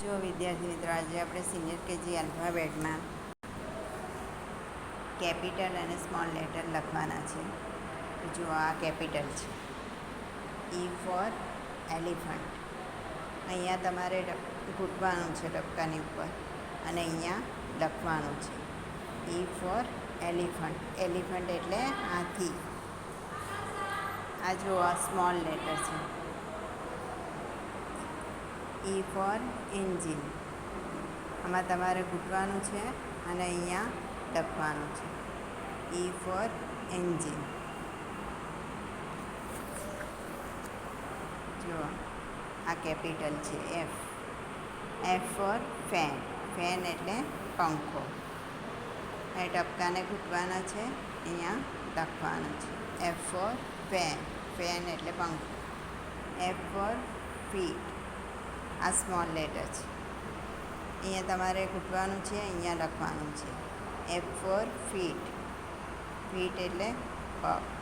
જો વિદ્યાર્થી મિત્રો, આજે આપણે સિનિયર કેજી આલ્ફાબેટમાં કેપિટલ અને સ્મોલ લેટર લખવાના છે. જો આ કેપિટલ છે. ઈ ફોર એલિફન્ટ અહીંયા તમારે ઘૂંટવાનું છે ટપકાની ઉપર અને અહીંયા લખવાનું છે. ઈ ફોર એલિફન્ટ એલિફન્ટ એટલે હાથી. આ જો આ સ્મોલ લેટર છે. ઈ ફોર એન્જિન આમાં તમારે ઘૂંટવાનું છે અને અહીંયા લખવાનું છે. ઈ ફોર એન્જિન જુઓ આ કેપિટલ છે F F for fan fan એટલે પંખો. એ ટપકાને ઘૂંટવાના છે, અહીંયા લખવાનું છે. એફ ફોર ફેન ફેન એટલે પંખો. એફ ફોર ફીટ આ સ્મોલ લેટર છે. અહીંયા તમારે ઘૂંટવાનું છે, અહીંયા લખવાનું છે. એફ ફોર ફીટ ફીટ એટલે પગ.